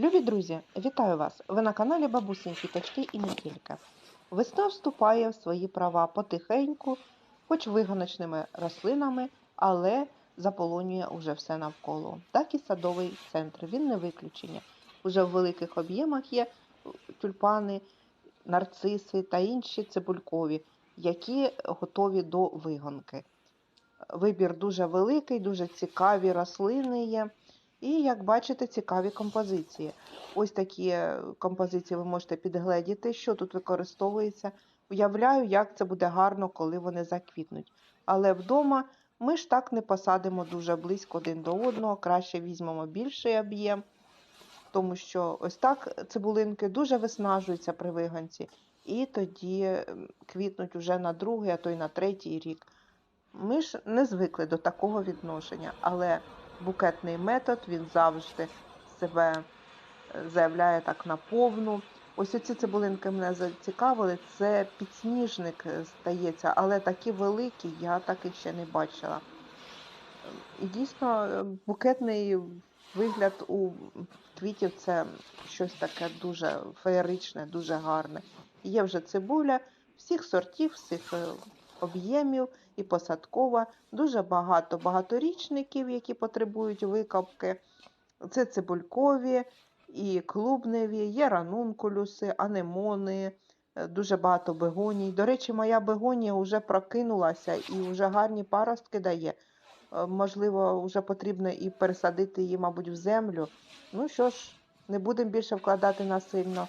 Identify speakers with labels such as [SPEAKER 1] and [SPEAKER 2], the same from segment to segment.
[SPEAKER 1] Любі друзі, вітаю вас! Ви на каналі Бабусині Квіточки і не тільки. Весна вступає в свої права потихеньку, хоч виганочними рослинами, але заполонює уже все навколо. Так і садовий центр. Він не виключення. Уже в великих об'ємах є тюльпани, нарциси та інші цибулькові, які готові до вигонки. Вибір дуже великий, дуже цікаві рослини є. І, як бачите, цікаві композиції. Ось такі е, композиції ви можете підгледіти, що тут використовується. Уявляю, як це буде гарно, коли вони заквітнуть. Але вдома ми ж так не посадимо дуже близько один до одного, краще візьмемо більший об'єм, тому що ось так цибулинки дуже виснажуються при виганці, і тоді квітнуть уже на другий, а то й на третій рік. Ми ж не звикли до такого відношення, але букетний метод він завжди себе е, заявляє так наповну. Ось оці цибулинки мене зацікавили. Це підсніжник е, здається, але такі великі я так і ще не бачила. І дійсно е, букетний вигляд у квітів це щось таке дуже феєричне, дуже гарне. Є вже цибуля всіх сортів, всіх об'ємів і посадкова. Дуже багато багаторічників, які потребують викопки. Це цибулькові і клубневі, є ранункулюси, анемони, е, дуже багато бегоній. До речі, моя бегонія вже прокинулася і вже гарні паростки дає. Е, Можливо, вже потрібно і пересадити її, мабуть, в землю. Ну що ж, не будемо більше вкладати насильно,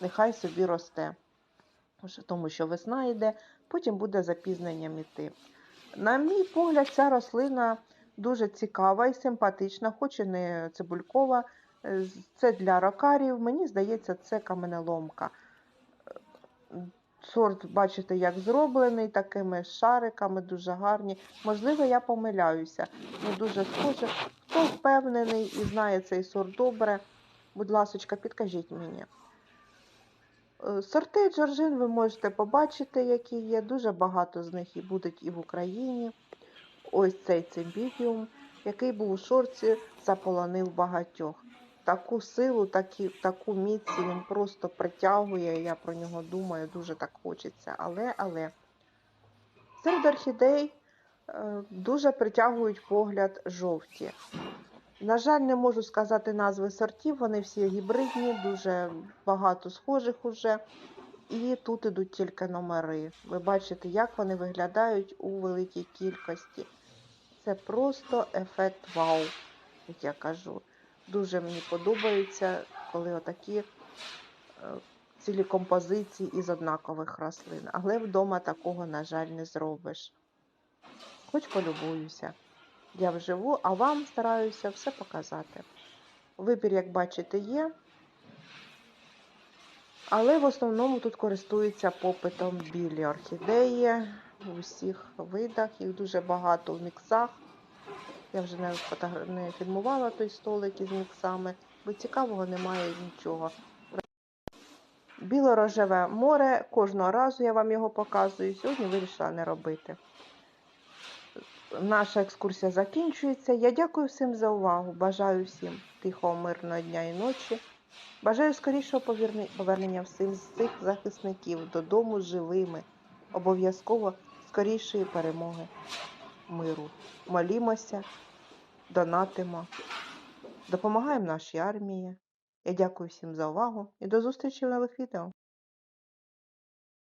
[SPEAKER 1] нехай собі росте. Тому що весна йде, потім буде запізненням іти. На мій погляд, ця рослина дуже цікава і симпатична, хоч і не цибулькова. Е, Це для рокарів. Мені здається, це каменеломка. Сорт, бачите, як зроблений, такими шариками, дуже гарні. Можливо, я помиляюся. Не дуже схоже. Хто впевнений і знає цей сорт добре, будь ласочка, підкажіть мені. Е, Сорти Джорджин ви можете побачити, які є. Дуже багато з них і будуть і в Україні. Ось цей цимбідіум, який був у шорці, заполонив багатьох. Таку силу, такі, таку міць він просто притягує. Я про нього думаю, дуже так хочеться. Але, але серед орхідей е, дуже притягують погляд жовті. На жаль, не можу сказати назви сортів, вони всі гібридні, дуже багато схожих уже. І тут ідуть тільки номери. Ви бачите, як вони виглядають у великій кількості. Це просто ефект вау, як я кажу. Дуже мені подобається, коли отакі е, цілі композиції із однакових рослин. Але вдома такого, на жаль, не зробиш. Хоч полюбуюся. Я вживу, а вам стараюся все показати. Вибір, як бачите, є. Але в основному тут користуються попитом білі орхідеї в усіх видах, їх дуже багато в міксах. Я вже не, не фільмувала той столик із міксами, бо цікавого немає нічого. Біло-рожеве море, кожного разу я вам його показую. Сьогодні вирішила не робити. Наша екскурсія закінчується. Я дякую всім за увагу. Бажаю всім тихого, мирного дня і ночі. Бажаю скорішого повернення всім з цих захисників додому живими. Обов'язково скорішої перемоги миру. Молімося, донатимо, допомагаємо нашій армії. Я дякую всім за увагу і до зустрічі в нових відео.